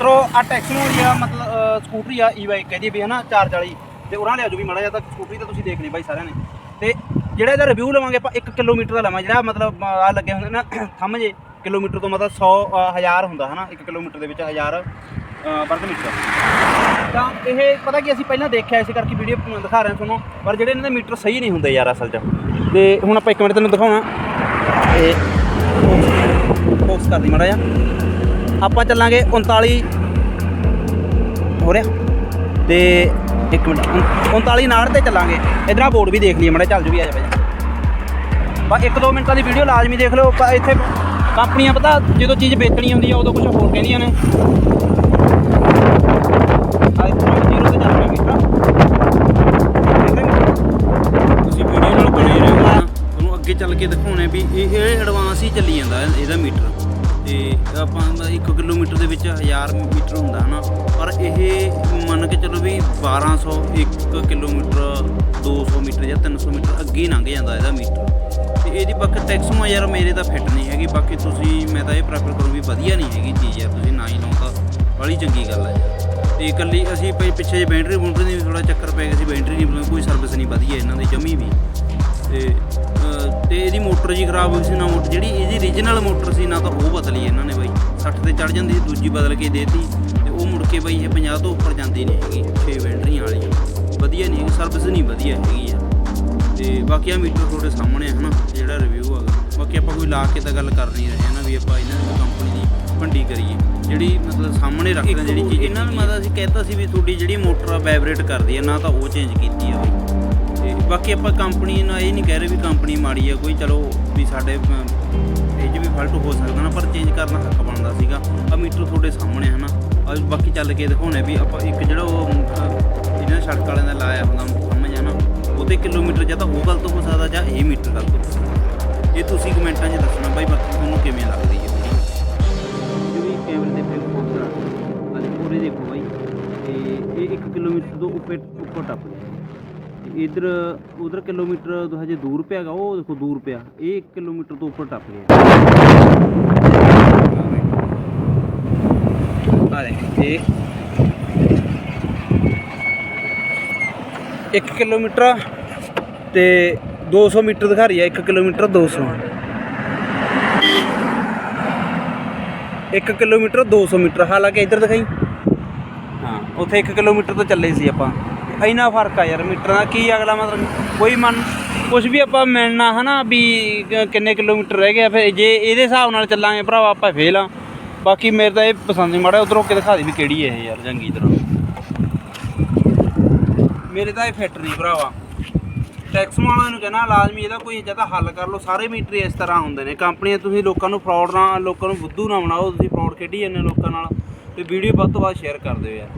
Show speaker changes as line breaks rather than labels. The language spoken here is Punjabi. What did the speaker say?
ਤਰੋ ਆ ਟੈਕਸੀ ਨੂੰ ਆ ਮਤਲਬ ਸਕੂਟਰੀ ਆ ਈ ਬਾਈਕ ਕਹਦੀ ਵੀ ਹਨਾ 440 ਤੇ ਉਹਨਾਂ ਲਿਆ ਜੋ ਵੀ ਮਾੜਾ ਜਿਹਾ ਤਾਂ ਸਕੂਟਰੀ ਤਾਂ ਤੁਸੀਂ ਦੇਖ ਲਈ ਬਾਈ ਸਾਰਿਆਂ ਨੇ। ਤੇ ਜਿਹੜਾ ਇਹਦਾ ਰਿਵਿਊ ਲਵਾਂਗੇ ਆਪਾਂ 1 ਕਿਲੋਮੀਟਰ ਦਾ ਲਵਾਂ ਜਿਹੜਾ ਮਤਲਬ ਆ ਲੱਗੇ ਹੁੰਦੇ ਨਾ ਥੰਮ ਜੇ ਕਿਲੋਮੀਟਰ ਤੋਂ ਮਤਲਬ 100 ਅ, ਹਜ਼ਾਰ ਹੁੰਦਾ ਹਨਾ 1 ਕਿਲੋਮੀਟਰ ਦੇ ਵਿੱਚ 1000 ਵਰਗ ਮੀਟਰ। ਤਾਂ ਇਹ ਪਤਾ ਕੀ ਅਸੀਂ ਪਹਿਲਾਂ ਦੇਖਿਆ ਇਸ ਕਰਕੇ ਵੀਡੀਓ ਦਿਖਾ ਰਹੇ ਹਾਂ ਤੁਹਾਨੂੰ ਪਰ ਜਿਹੜੇ ਇਹਨਾਂ ਦੇ ਮੀਟਰ ਸਹੀ ਨਹੀਂ ਹੁੰਦੇ ਯਾਰ ਅਸਲ 'ਚ। ਤੇ ਹੁਣ ਆਪਾਂ ਇੱਕ ਮਿੰਟ ਤੈਨੂੰ ਦਿਖਾਉਣਾ। ਇਹ ਫੋਕਸ ਕਰਦੀ ਮਾੜਾ ਜਿਹਾ। ਆਪਾਂ ਚੱਲਾਂਗੇ 39 ਹੋ ਰਿਹਾ? ਤੇ ਇੱਕ ਮਿੰਟ 39 ਨਾੜ ਤੇ ਚੱਲਾਂਗੇ। ਇਧਰ ਆ ਬੋਰਡ ਵੀ ਦੇਖ ਲਈਏ ਮਾੜਾ ਚੱਲ ਜੂ ਵੀ ਆ ਜਾ ਬਾਈ। ਬਸ ਇੱਕ ਦੋ ਮਿੰਟਾਂ ਦੀ ਵੀਡੀਓ ਲਾਜ਼ਮੀ ਦੇਖ ਲਓ। ਆਪਾਂ ਇੱਥੇ ਕੰਪਨੀਆਂ ਪਤਾ ਜਦੋਂ ਚੀਜ਼ ਵੇਚਣੀ ਹੁੰਦੀ ਆ ਉਦੋਂ ਕੁਝ ਹੋਰ ਕਹਿੰਦੀਆਂ ਨੇ।
ਅੱਗੇ ਚੱਲ ਕੇ ਦਿਖਾਉਣੇ ਵੀ ਇਹ ਐਡਵਾਂਸ ਹੀ ਚੱਲੀ ਜਾਂਦਾ ਇਹਦਾ ਮੀਟਰ। ਤੇ ਆਪਾਂ 1 ਕਿਲੋਮੀਟਰ ਦੇ ਵਿੱਚ 1000 ਮੀਟਰ ਹੁੰਦਾ, ਹਨਾ? ਪਰ ਇਹ ਮੰਨ ਕੇ ਚੱਲੋ ਵੀ 1200 1 ਕਿਲੋਮੀਟਰ 200 ਮੀਟਰ ਜਾਂ 300 ਮੀਟਰ ਅੱਗੇ ਹੀ ਲੰਘ ਜਾਂਦਾ ਇਹਦਾ ਮੀਟਰ। ਤੇ ਇਹਦੀ ਬਾਕੀ ਟੈਕਸਮਾ ਯਾਰ ਮੇਰੇ ਤਾਂ ਫਿੱਟ ਨਹੀਂ ਹੈਗੀ, ਬਾਕੀ ਤੁਸੀਂ, ਮੈਂ ਤਾਂ ਇਹ ਪ੍ਰੈਫਰ ਕਰੂੰ ਵੀ ਵਧੀਆ ਨਹੀਂ ਹੈਗੀ ਚੀਜ਼ ਯਾਰ, ਤੁਸੀਂ ਨਾ ਹੀ ਲਾਉਂਦਾ ਬੜੀ ਚੰਗੀ ਗੱਲ ਹੈ ਯਾਰ। ਤੇ ਇਕੱਲੀ ਅਸੀਂ ਭਾਈ ਪਿੱਛੇ ਜੇ ਬੈਟਰੀ ਬੂਟਰੀ ਦੀ ਵੀ ਥੋੜਾ ਚੱਕਰ ਪੈ ਗਿਆ ਸੀ ਬੈਟਰੀ ਨਹੀਂ ਬਣਾਈ, ਕੋਈ ਸਰਵਿਸ ਨਹੀਂ ਵਧੀਆ ਇਹਨਾਂ ਦੀ ਜਮੀ ਵੀ। ਤੇ ਤੇ ਇਹਦੀ ਮੋਟਰ ਜੀ ਖਰਾਬ ਹੋਈ ਸੀ ਨਾ ਮੋਟਰ ਜਿਹੜੀ ਇਹਦੀ ਰੀਜਨਲ ਮੋਟਰ ਸੀ ਨਾ ਤਾਂ ਉਹ ਬਦਲੀ ਇਹਨਾਂ ਨੇ ਬਾਈ। 60 ਤੇ ਚੜ ਜਾਂਦੀ ਸੀ ਦੂਜੀ ਬਦਲ ਕੇ ਦੇਤੀ। ਤੇ ਉਹ ਮੁੜ ਕੇ ਬਾਈ ਇਹ 50 ਤੋਂ ਉੱਪਰ ਜਾਂਦੀ ਨਹੀਂ ਹੈਗੀ 6 ਬੈਟਰੀਆਂ ਵਾਲੀ। ਵਧੀਆ ਨਹੀਂ ਹੈਗੀ ਸਰਵਿਸ ਨਹੀਂ ਵਧੀਆ ਹੈਗੀ ਆ। ਤੇ ਬਾਕੀ ਆ ਮੀਟਰ ਤੁਹਾਡੇ ਸਾਹਮਣੇ ਹੈ ਨਾ ਜਿਹੜਾ ਰਿਵਿਊ ਹੈਗਾ। ਬਾਕੀ ਆਪਾਂ ਕੋਈ ਲਾ ਕੇ ਤਾਂ ਗੱਲ ਕਰ ਨਹੀਂ ਰਹੇ ਨਾ ਵੀ ਆਪਾਂ ਇਹਨਾਂ ਦੀ ਕੰਪਨੀ ਦੀ ਭੰਡੀ ਕਰੀਏ ਜਿਹੜੀ ਮਤਲਬ ਸਾਹਮਣੇ ਰੱਖ ਰਹੇ ਜਿਹੜੀ ਚੀਜ਼ ਇਹਨਾਂ ਨੇ ਮਤਲਬ ਅਸੀਂ ਕਹਿਤਾ ਸੀ ਵੀ ਤੁਹਾਡੀ ਜਿਹੜੀ ਮੋਟਰ ਆ ਵਾਈਬ੍ਰੇਟ ਕਰਦੀ ਹੈ ਨਾ ਤਾਂ ਉਹ ਚੇਂਜ ਕੀਤੀ ਆ ਤੇ ਬਾਕੀ ਆਪਾਂ ਕੰਪਨੀ ਨਾਲ ਇਹ ਨਹੀਂ ਕਹਿ ਰਹੇ ਵੀ ਕੰਪਨੀ ਮਾੜੀ ਆ ਕੋਈ ਚਲੋ ਵੀ ਸਾਡੇ ਇਹ 'ਚ ਵੀ ਫਾਲਟ ਹੋ ਸਕਦਾ ਨਾ ਪਰ ਚੇਂਜ ਕਰਨਾ ਹੱਕ ਬਣਦਾ ਸੀਗਾ। ਆ ਮੀਟਰ ਤੁਹਾਡੇ ਸਾਹਮਣੇ ਹਨਾ। ਆ ਬਾਕੀ ਚੱਲ ਕੇ ਦਿਖਾਉਣੇ ਵੀ ਆਪਾਂ ਇੱਕ ਜਿਹੜਾ ਉਹ ਇਹਨਾਂ ਸੜਕ ਵਾਲਿਆਂ ਦਾ ਲਾਇਆ ਹੁੰਦਾ ਸਮਝ ਆ ਨਾ ਉਹਤੇ ਕਿਲੋਮੀਟਰ ਜਾਂ ਤਾਂ ਉਹ ਗਲਤ ਹੋ ਸਕਦਾ ਜਾਂ ਇਹ ਮੀਟਰ ਗਲਤ ਹੋ ਸਕਦਾ। ਇਹ ਤੁਸੀਂ ਕਮੈਂਟਾਂ 'ਚ ਦੱਸਣਾ ਬਾਈ ਬਾਕੀ ਤੁਹਾਨੂੰ ਕਿਵੇਂ ਲੱਗਦੀ ਹੈ। ਅੱਜ ਪੂਰੇ ਦੇਖੋ ਤੇ ਇਹ 1 ਕਿਲੋਮੀਟਰ ਤੋਂ ਉੱਪਰ ਉੱਪਰ ਟੱਪ ਗਿਆ। ਤੇ ਇਧਰ, ਉਧਰ ਕਿਲੋਮੀਟਰ ਤੋਂ ਹਜੇ ਦੂਰ ਪਿਆ ਹੈਗਾ, ਉਹ ਦੇਖੋ ਦੂਰ ਪਿਆ। ਇਹ 1 ਕਿਲੋਮੀਟਰ ਤੋਂ ਉੱਪਰ ਟੱਪ ਗਿਆ।
ਆ ਦੇਖ, ਇਹ 1 ਕਿਲੋਮੀਟਰ ਤੇ 200 ਮੀਟਰ ਦਿਖਾ ਰਹੀ ਹੈ 1 ਕਿਲੋਮੀਟਰ 200 1 ਕਿਲੋਮੀਟਰ 200 ਮੀਟਰ। ਹਾਲਾਂਕਿ ਇੱਧਰ ਦਿਖਾਈ। ਉੱਥੇ 1 ਕਿਲੋਮੀਟਰ ਤੋਂ ਚੱਲੇ ਸੀ ਆਪਾਂ। ਇੰਨਾ ਫ਼ਰਕ ਆ ਯਾਰ ਮੀਟਰ ਦਾ ਕੀ ਅਗਲਾ ਮਤਲਬ, ਕੋਈ ਮਨ ਕੁਝ ਵੀ ਆਪਾਂ ਮਿਲਣਾ ਹਨਾ ਵੀ ਕਿੰਨੇ ਕਿਲੋਮੀਟਰ ਰਹਿ ਗਿਆ, ਫਿਰ ਜੇ ਇਹਦੇ ਹਿਸਾਬ ਨਾਲ ਚੱਲਾਂਗੇ ਭਰਾਵਾ, ਆਪਾਂ ਫੇਲ ਆ। ਬਾਕੀ ਮੇਰੇ ਤਾਂ ਇਹ ਪਸੰਦ ਨਹੀਂ, ਮਾੜਾ ਉਧਰੋਂ ਕੇ ਦਿਖਾ ਦੇ ਵੀ ਕਿਹੜੀ ਹੈ ਇਹ ਯਾਰ ਚੰਗੀ ਤਰ੍ਹਾਂ। ਮੇਰੇ ਤਾਂ ਇਹ ਫਿੱਟ ਨਹੀਂ ਭਰਾਵਾ। ਟੈਕਸ ਵਾਲਿਆਂ ਨੂੰ ਕਹਿਣਾ ਲਾਜ਼ਮੀ, ਇਹਦਾ ਕੋਈ ਜਾਂ ਤਾਂ ਹੱਲ ਕਰ ਲਓ। ਸਾਰੇ ਮੀਟਰ ਇਸ ਤਰ੍ਹਾਂ ਹੁੰਦੇ ਨੇ। ਕੰਪਨੀਆਂ ਤੁਸੀਂ ਲੋਕਾਂ ਨੂੰ ਫਰਾਡ ਨਾ ਲੋਕਾਂ ਨੂੰ ਬੁੱਧੂ ਨਾ ਬਣਾਓ, ਤੁਸੀਂ ਫਰਾਡ ਖੇਡੀ ਜਾਂਦੇ ਹੋ ਲੋਕਾਂ ਨਾਲ। ਤੇ ਵੀਡੀਓ ਵੱਧ ਤੋਂ ਵੱਧ ਸ਼ੇਅਰ ਕਰ ਦਿਓ ਯਾਰ।